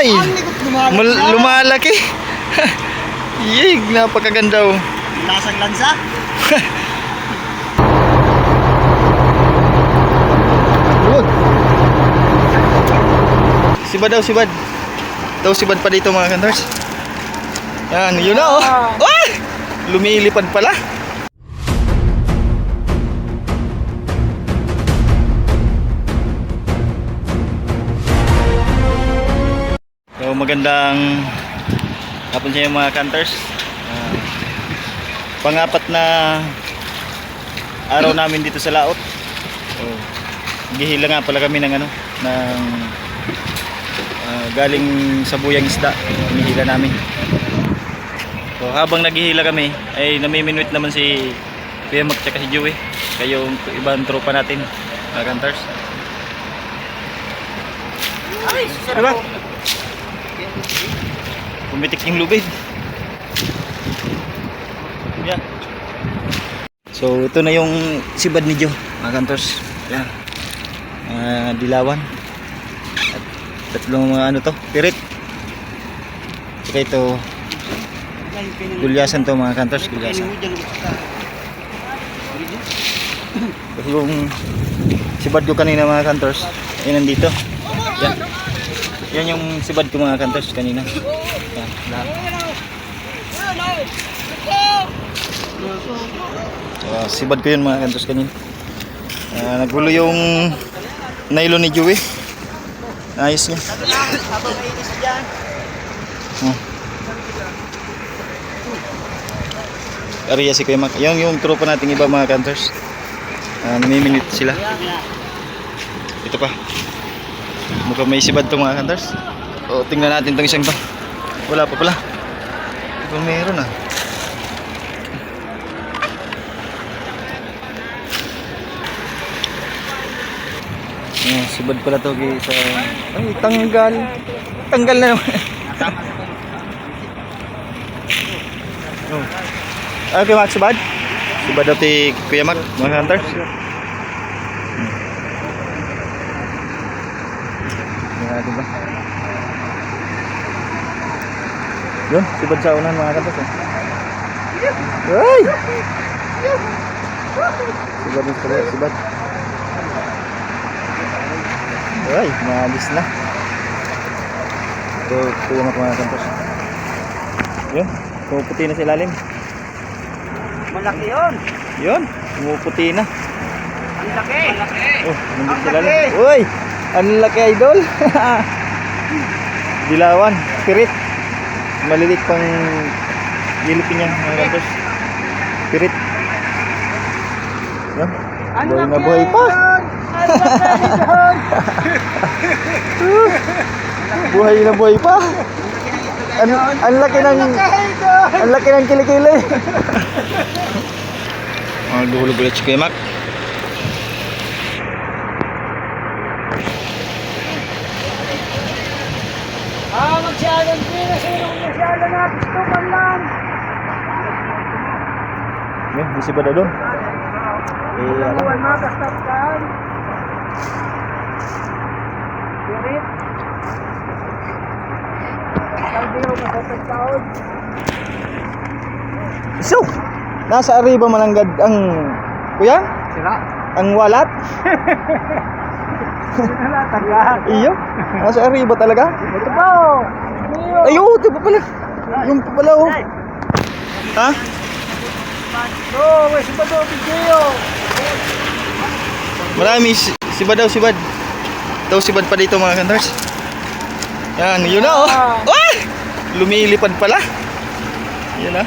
Ay! Mal- lumalaki. Yig, napakaganda oh. Lasang lansa. Sibad daw, sibad. Daw sibad pa dito mga kantors. Yan, yun na oh. Ah! Lumilipad pala. So magandang hapon sa inyo mga kantors. Ah, pangapat na araw namin dito sa Laot. So, gihila nga pala kami ng ano, ng ah, galing sa buyang isda. Hinihila namin. So habang naghihila kami, ay namiminwit naman si Kuya Mac tsaka si Joey. Kayo yung ibang tropa natin, mga kantors. Ay, Diba? Pumitik yung lubid. Yan. So ito na yung sibad ni Joe, mga kantors. Yan. Mga dilawan. At tatlong mga ano to, pirit. Tsaka ito, gulyasan to mga kantors, gulyasan. Yung sibad ko kanina mga kantors, ay nandito. Yan. Yan yung sibad ko mga kantors kanina. Lahat. So, sibad ko yun mga kantos kanina. Ah, nagulo yung nylon ni Joey. Ayos niya. Oh. Ariya si Kuya. Yung, yung tropa nating iba mga kantors. Ah, namiminit sila. Ito pa. Mukhang may sibad to mga kantors. O, tingnan natin tong isang to. Wala pa pala. Ito meron ah. Ayan, sibad pala to kay sa... Ay, tanggal. Tanggal na naman. oh. Ah, kay Max sibad? Sibad daw ti Kuya Mac, mga hunters. Hmm. Tingnan natin ba? Yun, sibad sa unan mga hunters. Eh. Ay! Sibad sa kabila, sibad. Ay, maalis na. Ito, Kuya Mac mga hunters. Yun, pumuputi na sa ilalim. Malaki yun. Yun, pumuputi na. Ang laki. Oh, sila laki. lang. Uy! Ang laki idol! Dilawan, spirit. Malilit pang gilipin niya mga kapos. Spirit. Yan. Buhay na buhay pa. Buhay na buhay pa. Ang, ang laki ng Ang laki yun. ang laki ng kilikili. Mga duhulog ulit si Kuya Mac. Ah, magsyalan din. Yan, di si Bada doon. Eh, ano? Pirit. Kalbiro ka sa tagtaon. So, nasa arriba mananggad ang kuya, Sira. ang walat. Sinalatan yan. Iyo, nasa arriba talaga. Ito po. Ay, oh, ito pa pala. Yung pa pala, oh. Ha? Oh, may sibado, video. Marami, si- sibad daw, sibad. Daw sibad pa dito mga kantars. Yan, yun na, oh. Ah! Lumilipad pala. Yun na.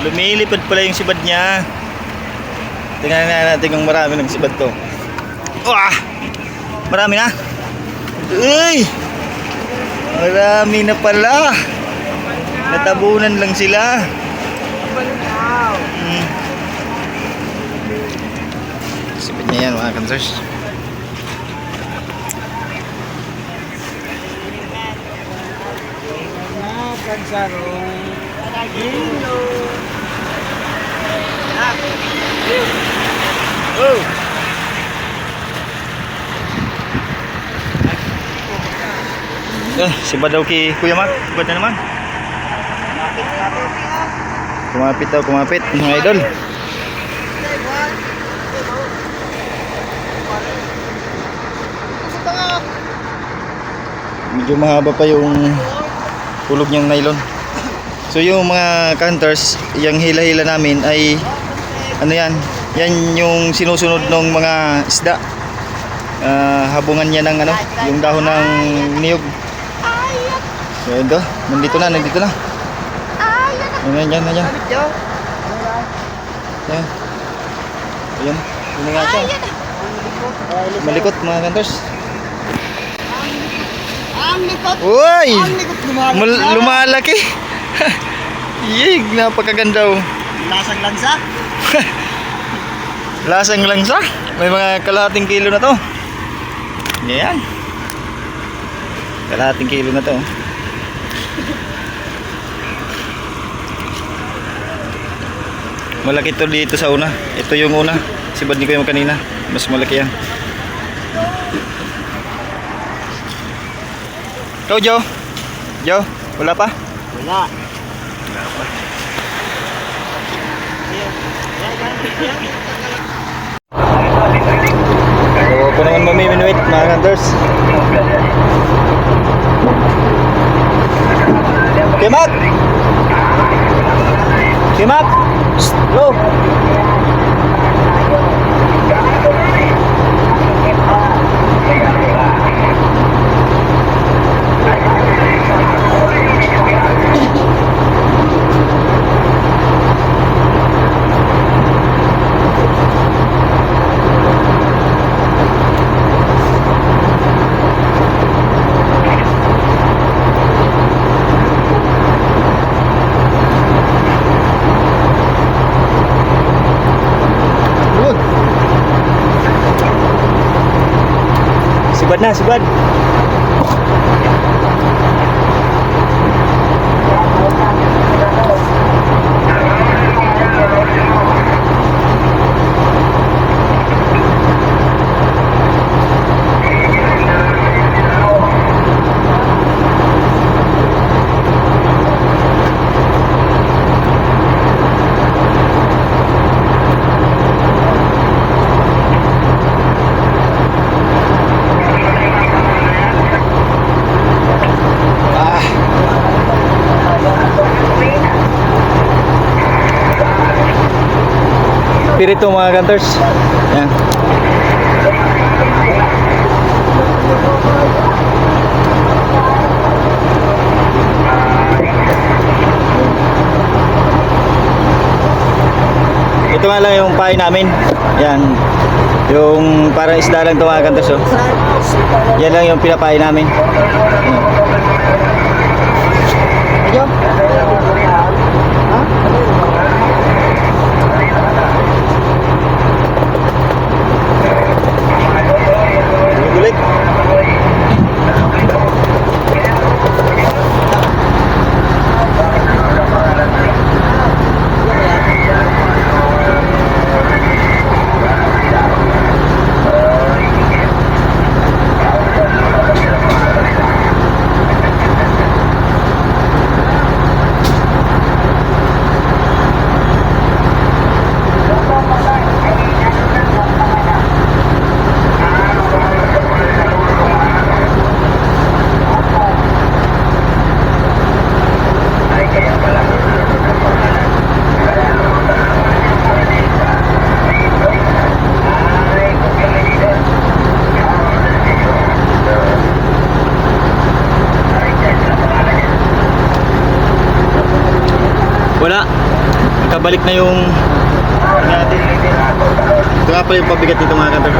Lumilipad pala yung sibad niya. Tingnan na natin kung marami ng sibad to. Wah! Marami na. Uy! Marami na pala. Natabunan lang sila. Balinaw. Mm. Sipit niya yan mga kansers. Kansarong. Hello. Yan, Eh, si Badaw kay Kuya Mark. Bad na naman. Kumapit daw, kumapit. Mga idol. Medyo mahaba pa yung hulog niyang nylon. So yung mga counters, yung hila-hila namin ay ano yan? Yan yung sinusunod ng mga isda. Ah, habungan niya ng ano, yung dahon ng niyog. So ito, nandito na, nandito na. Ayan, yan, yan, yan. Ayan. Ayan, yun na nga siya. Malikot mga counters. Ang likot! Uy! Ang likot lumalaki! Mal- lumalaki. Yig, napakaganda oh. Lasang lansa! Lasang langsa. May mga kalahating kilo na to. Yan. Kalahating kilo na to. Malaki to dito sa una. Ito yung una. Sibad ni ko yung kanina. Mas malaki yan. Ikaw, Joe? Joe, wala pa? Wala. So, ako naman mamiminuit mga hunters. Kimak! Kimak! Shh, Go! Good. Sibad na, sibad. Pirito mga gunters. Yan. Ito nga lang yung pahay namin. Yan. Yung parang isda lang ito mga gunters. Oh. Yan lang yung pinapahay namin. Yan. Kabalik na yung natin. Ito nga pala yung pabigat dito mga kantor.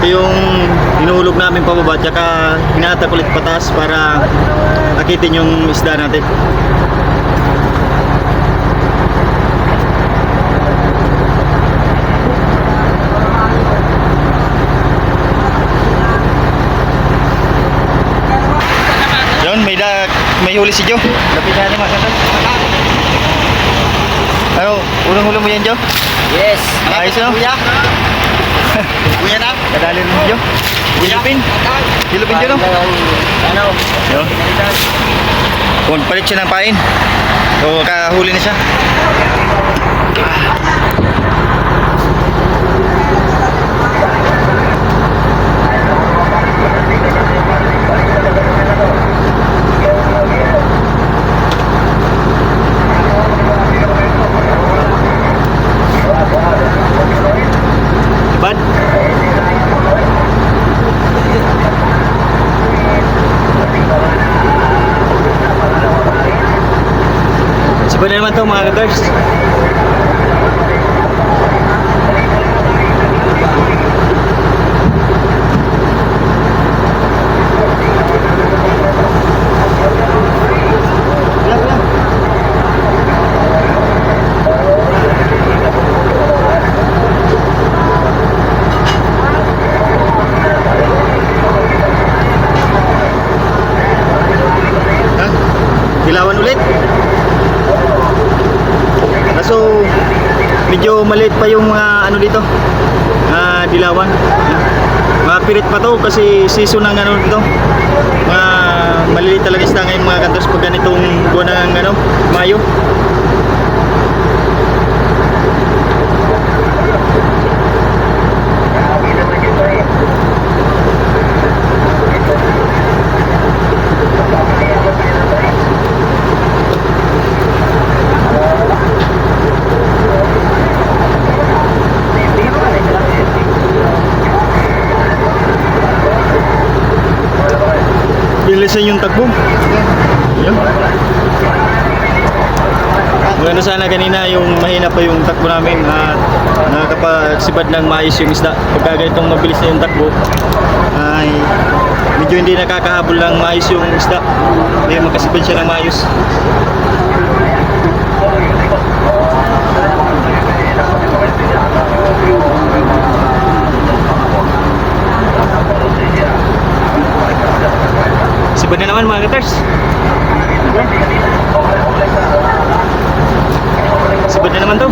Ito yung hinuhulog namin pababa tsaka hinatak ulit pataas para akitin yung isda natin. Yun, may da, may huli si Joe. Lapit natin kantor. Ano, unang huli mo yan Joe? Yes! Ayos no? Kuya! Yan ah. Kadali rin yun. Hilupin. Hilupin dyan oh. Ano? Yun. Kung palit siya ng pain. So, kahuli na siya. Bad? Sipa na naman to mga ka-girls. Ha? Dilawan ulit. Kaso medyo maliit pa yung mga ano dito. Ah, dilawan. Yan. Mga pirit pa to kasi season ng ano dito. Mga maliliit talaga isda ngayon mga kantos pag ganitong buwan ng ano, Mayo. Bilisan yung takbo. Yan. Maganda sana kanina yung mahina pa yung takbo namin at nakakapagsibad ng maayos yung isda. Pagka ganitong mabilis na yung takbo ay medyo hindi nakakahabol ng maayos yung isda. Hindi makasibad siya ng maayos. Sibad na naman mga katers. Sibad na naman to.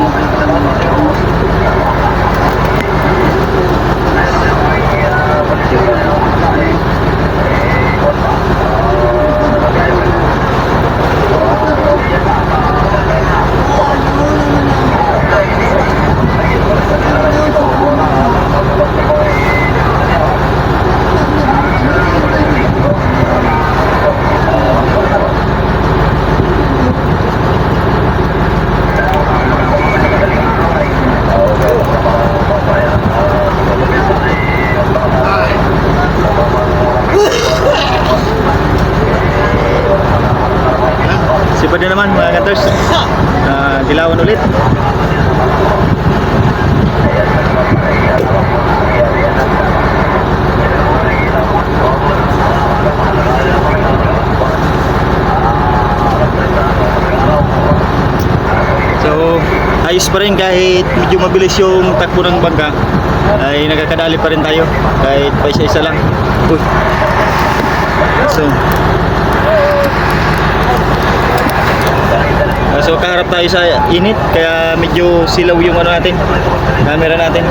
Sibad na naman mga katers. Ah, dilawan ulit. So, ayos pa rin kahit medyo mabilis yung takbo ng bangka ay nakakadali pa rin tayo kahit pa isa-isa lang. Uy. So, So kaharap tayo sa init kaya medyo silaw yung ano natin, camera natin.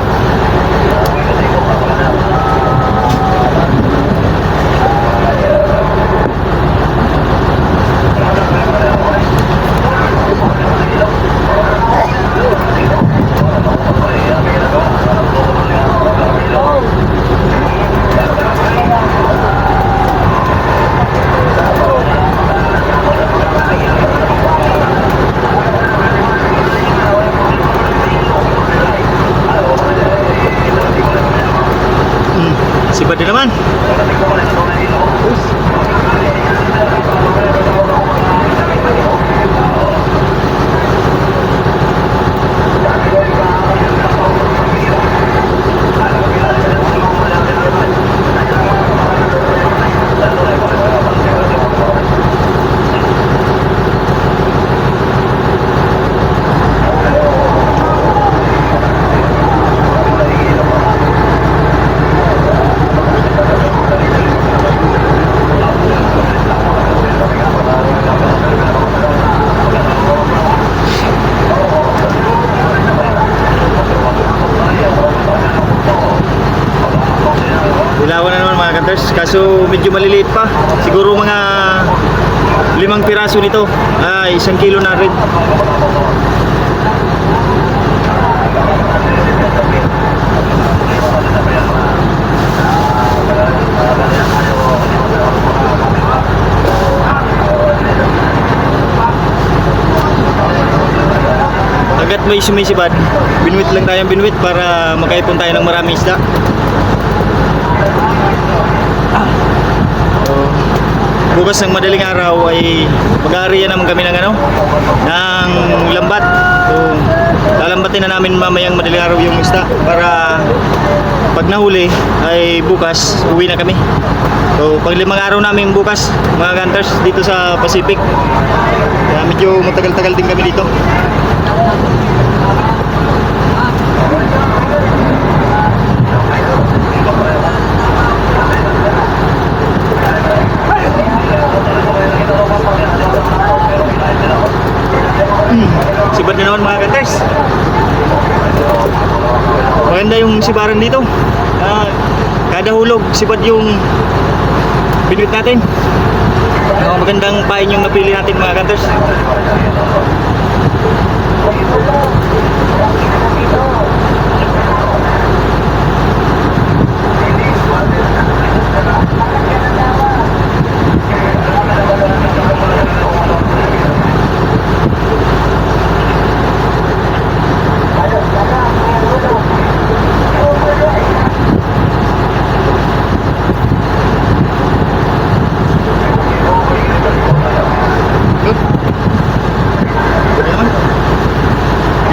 Kaso medyo maliliit pa. Siguro mga limang piraso nito ay isang kilo na rin. Agad may sumisibad, binuwit lang tayong binuwit para makaipon tayo ng maraming isda. Bukas ng madaling araw ay mag-aariya naman kami ng ano ng lambat. So lalambatin na namin mamayang madaling araw yung isda para pag nahuli ay bukas uwi na kami. So pag limang araw namin bukas mga gunters dito sa Pacific kaya medyo matagal-tagal din kami dito Sibad na naman mga gunters. Maganda yung sibaran dito. Ah, kada hulog, sibad yung binuit natin. Ah, magandang pain yung napili natin mga gunters.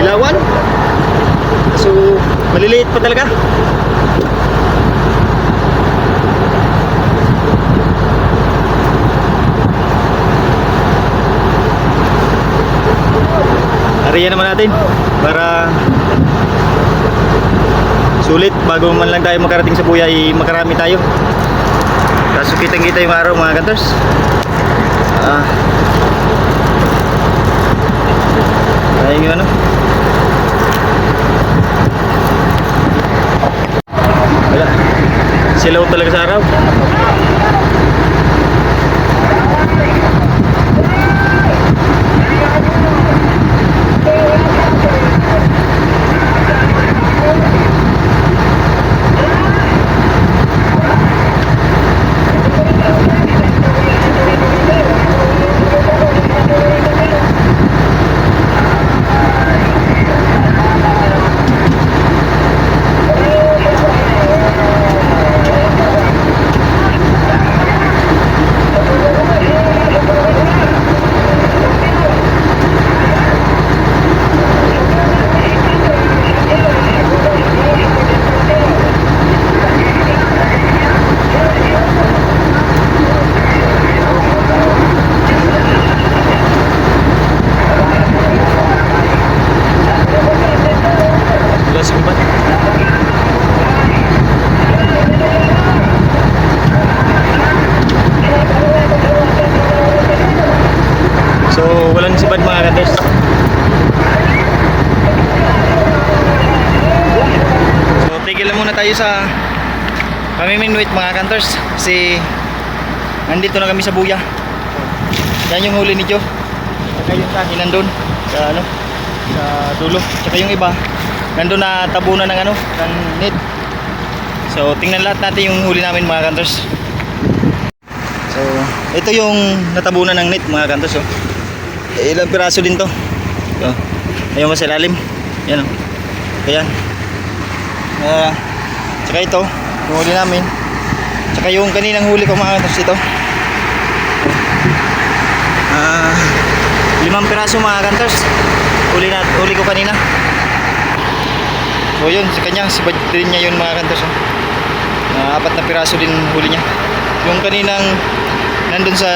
Dilawan? So, maliliit pa talaga. Ariya naman natin para sulit bago man lang tayo makarating sa buya ay makarami tayo. Kaso kitang kita yung araw mga kantors. Ah, Ayun yung ano. Silaw talaga sa araw. Wala sa gubat. So, walang sibad mga kanders. So, tigil lang muna tayo sa pamiminuit mga kantors kasi nandito na kami sa buya. Yan yung huli ni Joe. Saka yung kahin nandun sa ano, sa dulo. Tsaka yung iba, nandun na tabunan ng ano, ng net. So, tingnan lahat natin yung huli namin mga kantors. So, ito yung natabunan ng net mga kantos oh. Eh, ilang piraso din to. So, ayun mo sa ilalim. Yan oh. Ayan. Ah, tsaka ito, yung huli namin. Tsaka yung kaninang huli ko mga ito. Ah, limang piraso mga kantos. Huli na, huli ko kanina. So yun, sa kanya, si din niya yun mga kantos. Oh. Ah, apat na piraso din huli niya. Yung kaninang nandun sa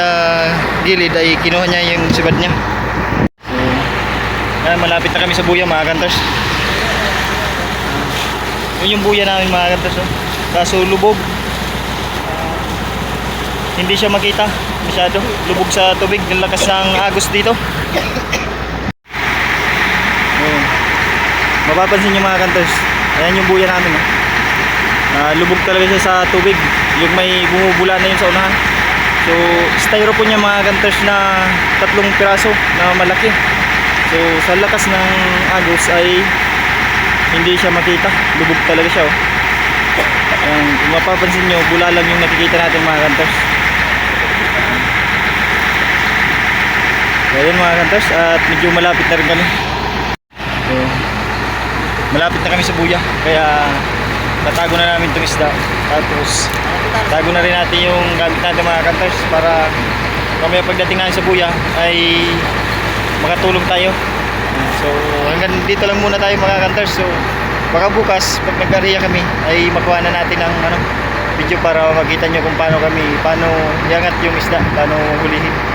gilid ay kinuha niya yung sibad niya. So, ayan, malapit na kami sa buya mga kantos. Yun yung buya namin mga kantos. Oh. Kaso lubog. Hindi siya makita masyado. Lubog sa tubig. Ang lakas ng agos dito. Oh. Mapapansin niyo mga kantos. Ayan yung buya namin. Oh. Ah, lubog talaga siya sa tubig. yung may bumubula na yun sa unahan. So, styrofoam niya mga hunters na tatlong piraso na malaki. So, sa lakas ng agos ay hindi siya makita. Lubog talaga siya. Oh. Ayan, mapapansin nyo, bula lang yung nakikita natin mga hunters. So, ayan mga hunters at medyo malapit na rin kami. So, malapit na kami sa buya. Kaya natago na namin itong isda. Tapos, tago na rin natin yung gamit natin mga hunters para mamaya pagdating natin sa buya ay makatulong tayo. So, hanggang dito lang muna tayo mga hunters. So, baka bukas, pag nag-area kami, ay makuha na natin ang ano, video para makita nyo kung paano kami, paano iangat yung isda, paano hulihin.